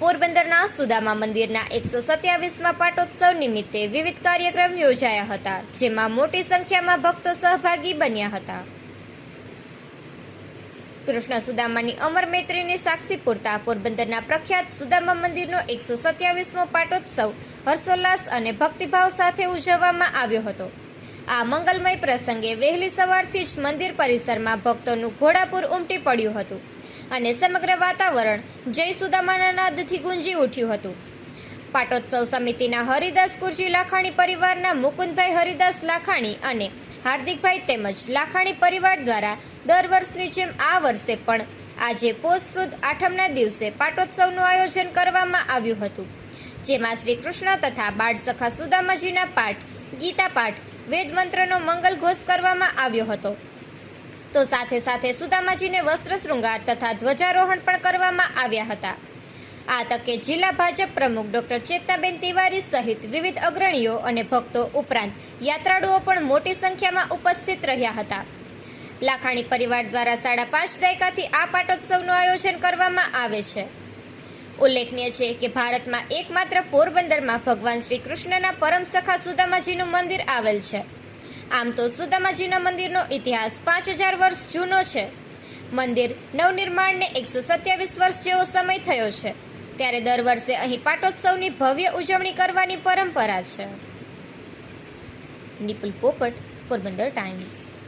પોરબંદરના સુદામા મંદિરના એકસો સત્યાવીસમાં પાટોત્સવ નિમિત્તે વિવિધ કાર્યક્રમ યોજાયા હતા, જેમાં મોટી સંખ્યામાં ભક્તો સહભાગી બન્યા હતા. કૃષ્ણ સુદામાની અમર મૈત્રીની સાક્ષી પૂરતા પોરબંદરના પ્રખ્યાત સુદામા મંદિરનો એકસો સત્યાવીસમો પાટોત્સવ હર્ષોલ્લાસ અને ભક્તિભાવ સાથે ઉજવવામાં આવ્યો હતો. આ મંગલમય પ્રસંગે વહેલી સવારથી જ મંદિર પરિસરમાં ભક્તોનું ઘોડાપુર ઉમટી પડ્યું હતું. અને સમગ્ર વાતાવરણ જય સુદામાના નાદથી ગુંજી ઉઠ્યું હતું. પાટોત્સવ સમિતિના હરિદાસ કુરજી લાખાણી પરિવારના મુકુંદભાઈ હરિદાસ લાખાણી અને હાર્દિકભાઈ તેમજ લાખાણી પરિવાર દ્વારા દર વર્ષની જેમ આ વર્ષે પણ આજે પોષ સુદ આઠમના દિવસે પાટોત્સવનું આયોજન કરવામાં આવ્યું હતું. જેમાં શ્રી કૃષ્ણ તથા બાળ સખા સુદામાજીના પાઠ, ગીતા પાઠ, વેદ મંત્રનો મંગલ ઘોષ કરવામાં આવ્યો હતો. તો સાથે સાથે સુદામાજીને વસ્ત્ર શૃંગાર તથા ધ્વજારોહણ પણ કરવામાં આવ્યા હતા. આ તકે જિલ્લા ભાજપ પ્રમુખ ડોક્ટર ચેતનાબેન તિવારી સહિત વિવિધ અગ્રણીઓ અને ભક્તો ઉપરાંત યાત્રાળુઓ પણ મોટી સંખ્યામાં ઉપસ્થિત રહ્યા હતા. લાખાણી પરિવાર દ્વારા સાડા પાંચ દાયકાથી આ પાટોત્સવનું આયોજન કરવામાં આવે છે. ઉલ્લેખનીય છે કે ભારતમાં એકમાત્ર પોરબંદરમાં ભગવાન શ્રી કૃષ્ણના પરમ સખા સુદામાજીનું મંદિર આવેલ છે. આમ તો સુદામાજીના મંદિરનો ઇતિહાસ પાંચ હજાર વર્ષ જૂનો છે. મંદિર નવનિર્માણને એકસો સત્યાવીસ વર્ષ જેવો સમય થયો છે. ત્યારે દર વર્ષે અહીં પાટોત્સવની ભવ્ય ઉજવણી કરવાની પરંપરા છે. નિપુલ પોપટ, પોરબંદર ટાઈમ્સ.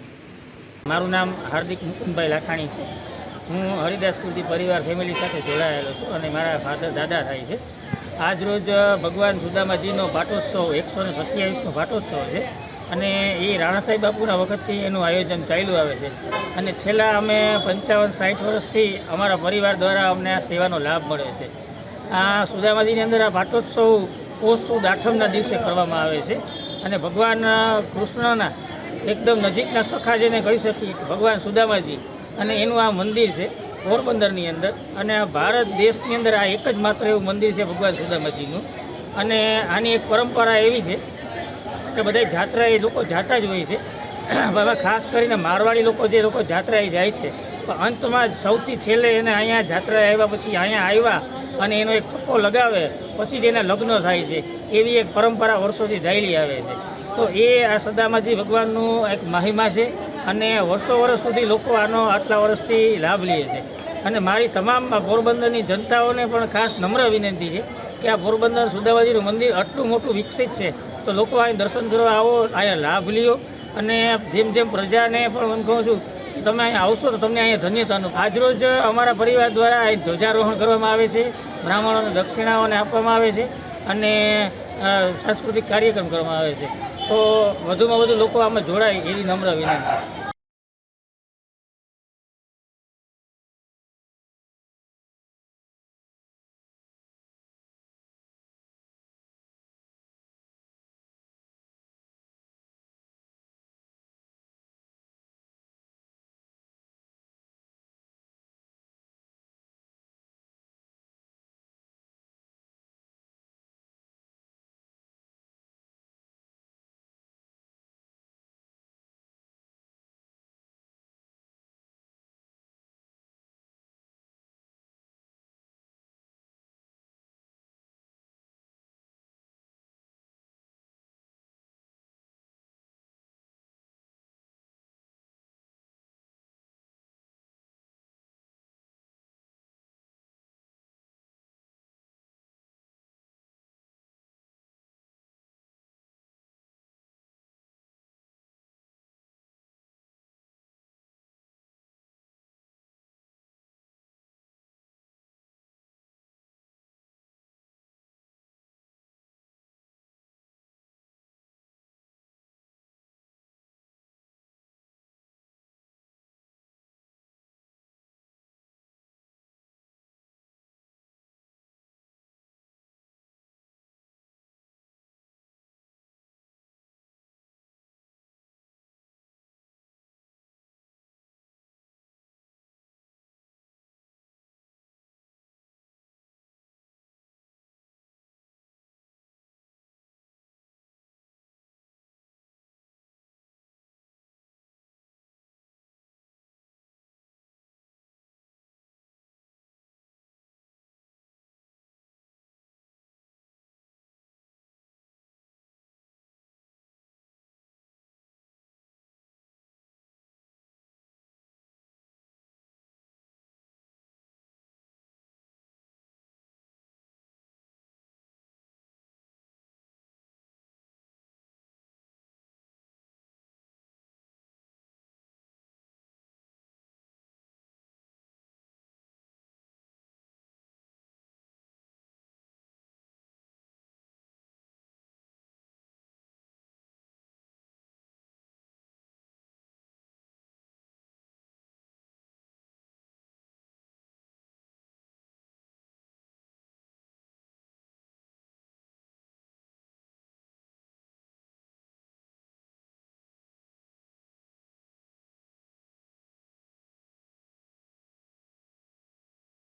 મારું નામ હાર્દિક મુકુંદભાઈ લાખાણી છે. હું હરિદાસ કુલથી પરિવાર ફેમિલી સાથે જોડાયેલો છું અને મારા ફાધર દાદા થાય છે. આજ રોજ ભગવાન સુદામાજીનો પાટોત્સવ એકસો ને સત્યાવીસનો પાટોત્સવ છે. અને એ રાણાસાહેબ બાપુના વખતથી એનું આયોજન ચાલ્યું આવે છે. અને છેલ્લા અમે પંચાવન, સાઠ વર્ષથી અમારા પરિવાર દ્વારા અમને આ સેવાનો લાભ મળે છે. આ સુદામાજીની અંદર આ પાટોત્સવ પોષ સુદ આઠમના દિવસે કરવામાં આવે છે. અને ભગવાન કૃષ્ણના એકદમ નજીકના સખા જેને કહી શકીએ ભગવાન સુદામાજી અને એનું આ મંદિર છે, પોરબંદરની અંદર. અને આ ભારત દેશની અંદર આ એક જ માત્ર એવું મંદિર છે ભગવાન સુદામાજીનું. અને આની એક પરંપરા એવી છે કે બધા જાત્રા એ લોકો જાતા જ હોય છે. હવે ખાસ કરીને મારવાડી લોકો જે લોકો જાત્રાએ જાય છે પણ અંતમાં સૌથી છેલ્લે એને અહીંયા જાત્રાએ આવ્યા પછી અહીંયા આવ્યા અને એનો એક થપ્પો લગાવે, પછી જ એના લગ્ન થાય છે. એવી એક પરંપરા વર્ષોથી ચાલી આવે છે. તો એ આ સદામાજી ભગવાનનું એક મહિમા છે અને વર્ષો વર્ષ સુધી લોકો આનો આટલા વર્ષથી લાભ લે છે. અને મારી તમામ પોરબંદરની જનતાઓને પણ ખાસ નમ્ર વિનંતી છે કે આ પોરબંદર સુદામાજીનું મંદિર આટલું મોટું વિકસિત છે તો લોકો અહીં દર્શન કરવા આવો, અહીંયા લાભ લ્યો. અને જેમ જેમ પ્રજાને પણ હું કહું છું, કે તમે અહીંયા આવશો તો તમને અહીંયા ધન્યતાનું આજરોજ અમારા પરિવાર દ્વારા અહીં ધ્વજારોહણ કરવામાં આવે છે, બ્રાહ્મણોને દક્ષિણાઓને આપવામાં આવે છે, અને સાંસ્કૃતિક કાર્યક્રમ કરવામાં આવે છે. તો વધુમાં વધુ લોકો આમાં જોડાય એવી નમ્ર વિનંતી.